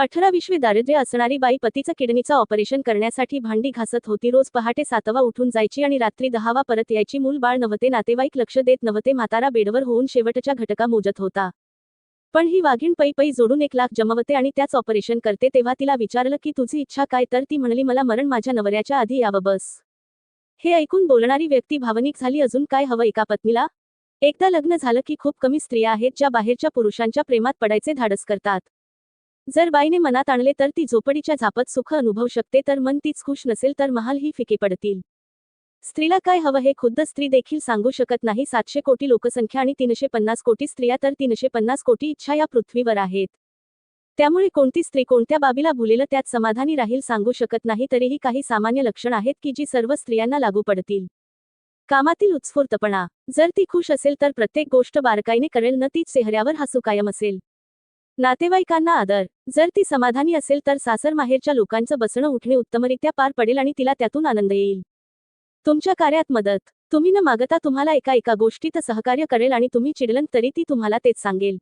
अठराविश्वी दारिद्र्य असणारी बाई पतीचं किडनीचं ऑपरेशन करण्यासाठी भांडी घासत होती. रोज पहाटे सातवा उठून जायची आणि रात्री दहावा परत यायची. मूल बाळ नव्हते नातेवाईक लक्ष देत नव्हते. म्हातारा बेडवर होऊन शेवटच्या घटका मोजत होता. पण ही वाघीण पै पै जोडून एक लाख जमवते आणि त्याच ऑपरेशन करते. तेव्हा तिला विचारलं की तुझी इच्छा काय? तर ती म्हणली मला मरण माझ्या नवऱ्याच्या आधी यावं बस. हे ऐकून बोलणारी व्यक्ती भावनिक झाली. अजून काय हवं एका पत्नीला? एकदा लग्न झालं की खूप कमी स्त्रिया आहेत ज्या बाहेरच्या पुरुषांच्या प्रेमात पडायचे धाडस करतात. जर बाईने मनात आणले तर ती झोपडीच्या झापत सुख अनुभव शकते तर मन तीच खुश नसेल तर महाल ही फिके पडतील. स्त्रीला काय हवं हे खुद्द स्त्री देखील सांगू शकत नाही. सातशे कोटी लोकसंख्या आणि तीनशे पन्नास कोटी स्त्रिया तर तीनशे पन्नास कोटी इच्छा या पृथ्वीवर आहेत. त्यामुळे कोणती स्त्री कोणत्या बाबीला भुलेलं त्यात समाधानी राहील सांगू शकत नाही. तरीही काही सामान्य लक्षण आहेत की जी सर्व स्त्रियांना लागू पडतील. कामातील उत्स्फूर्तपणा. जर ती खुश असेल तर प्रत्येक गोष्ट बारकाईने करेल न तीच चेहऱ्यावर हसू कायम असेल. नातेवाईकांना आदर. जर ती समाधानी असेल तर सासर माहेरच्या लोकांचं बसणं उठणे उत्तमरित्या पार पडेल आणि तिला त्यातून आनंद येईल. तुमच्या कार्यात मदत. तुम्ही न मागता तुम्हाला एका एका गोष्टीत सहकार्य करेल आणि तुम्ही चिडलन तरी ती तुम्हाला तेच सांगेल.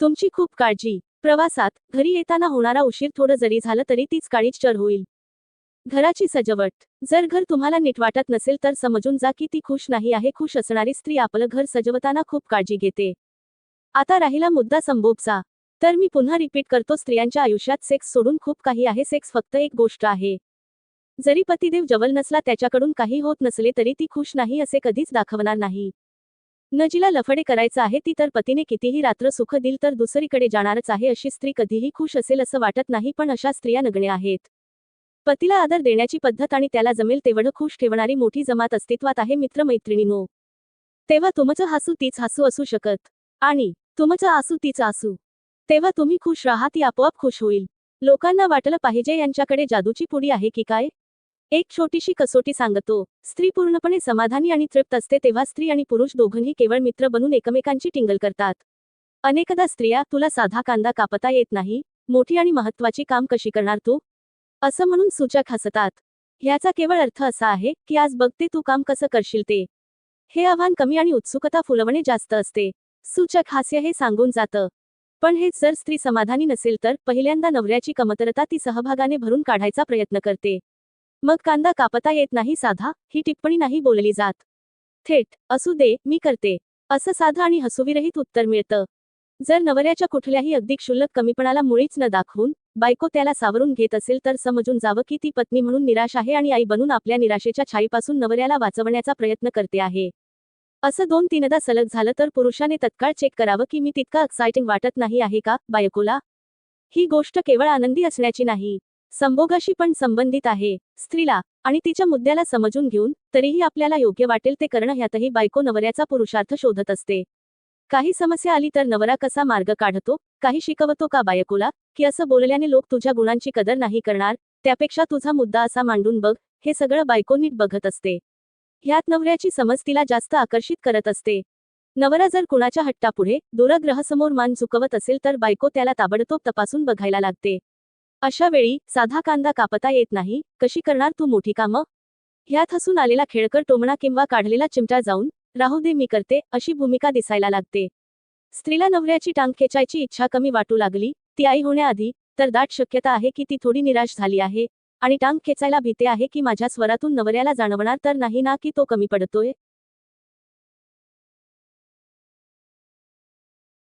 तुमची खूप काळजी. प्रवासात घरी येताना होणारा उशीर थोडं जरी झालं तरी तीच काळीच चर होईल. घराची सजावट. जर घर तुम्हाला नीट वाटत नसेल तर समजून जा की ती खुश नाही आहे. खुश असणारी स्त्री आपलं घर सजवताना खूप काळजी घेते. आता राहिला मुद्दा संभोगचा तर मी पुन्हा रिपीट करतो स्त्रियांच्या आयुष्यात सेक्स सोडून खूप काही आहे. सेक्स फक्त एक गोष्ट आहे. जरी पतिदेव जवळ नसला त्याच्याकडून काही होत नसले तरी ती खुश नाही असे कधीच दाखवणार नाही. न जिला लफडे करायचं आहे ती तर पतीने कितीही रात्र सुख दिल तर दुसरीकडे जाणारच आहे अशी स्त्री कधीही खुश असेल असं वाटत नाही पण अशा स्त्रिया नगण्य आहेत. पतीला आदर देण्याची पद्धत आणि त्याला जमेल तेवढं खुश ठेवणारी मोठी जमात अस्तित्वात आहे मित्रमैत्रिणीनो. तेव्हा तुमचं हसू तीच हसू असू शकत. आणि तुमचं आसू तीच आसू तेव्हा तुम्ही खुश राहा ती आपोआप खुश होईल. लोकांना वाटलं पाहिजे यांच्याकडे जादूची पुडी आहे की काय? एक छोटीशी कसोटी सांगतो. स्त्री पूर्णपणे समाधानी आणि तृप्त असते तेव्हा स्त्री आणि पुरुष दोघंही केवळ मित्र बनून एकमेकांची टिंगल करतात. अनेकदा स्त्रिया तुला साधा कांदा कापता येत नाही मोठी आणि महत्वाची काम कशी करणार तू? असं म्हणून सूचक हसतात. ह्याचा केवळ अर्थ असा आहे की आज बघते तू काम कसं करशील ते. हे आव्हान कमी आणि उत्सुकता फुलवणे जास्त असते. सूचक हास्य हे सांगून जातं. पण हेच जर स्त्री समाधानी नसेल तर पहिल्यांदा नवऱ्याची कमतरता ती सहभागाने भरून काढायचा प्रयत्न करते. मग कांदा कापता येत नाही साधा ही टिप्पणी नाही बोलली जात. थेट असू दे मी करते. असं साधं आणि हसुविरहित उत्तर मिळतं. जर नवऱ्याच्या कुठल्याही अगदी क्षुल्लक कमीपणाला मुळीच न दाखवून बायको त्याला सावरून घेत असेल तर समजून जावं की ती पत्नी म्हणून निराश आहे आणि आई बनून आपल्या निराशेच्या छाईपासून नवऱ्याला वाचवण्याचा प्रयत्न करते आहे. असं दोन तीनदा सलग झालं तर पुरुषाने तत्काळ चेक करावं की मी तितका एक्साइटिंग वाटत नाही आहे का बायकोला? ही गोष्ट केवळ आनंदी असण्याची नाही. संभोगाशी पण संबंधित आहे. स्त्रीला आणि तिच्या मुद्द्याला समजून घेऊन तरीही आपल्याला योग्य वाटेल ते करणं ह्यातही बायको नवऱ्याचा पुरुषार्थ शोधत असते. काही समस्या आली तर नवरा कसा मार्ग काढतो काही शिकवतो का बायकोला की असं बोलल्याने लोक तुझ्या गुणांची कदर नाही करणार त्यापेक्षा तुझा मुद्दा असा मांडून बघ हे सगळं बायको नीट बघत असते. ह्यात नवऱ्याची समज तिला जास्त आकर्षित करत असते. नवरा जर कुणाच्या हट्टापुढे दूरग्रहसमोर मान झुकवत असेल तर बायको त्याला ताबडतोब तपासून बघायला लागते. अशा वेळी साधा कांदा कापता येत नाही कशी करणार तू मोठी कामं? ह्यात हसून आलेला खेळकर टोमणा किंवा काढलेला चिमटा जाऊन राहू दे मी करते अशी भूमिका दिसायला लागते. स्त्रीला नवऱ्याची टांग खेचायची इच्छा कमी वाटू लागली ती आई होण्याआधी तर दाट शक्यता आहे की ती थोडी निराश झाली आहे आणि टांग खेचायला भीते आहे की माझ्या स्वरातून नवऱ्याला जाणवणार तर नाही ना की तो कमी पडतोय?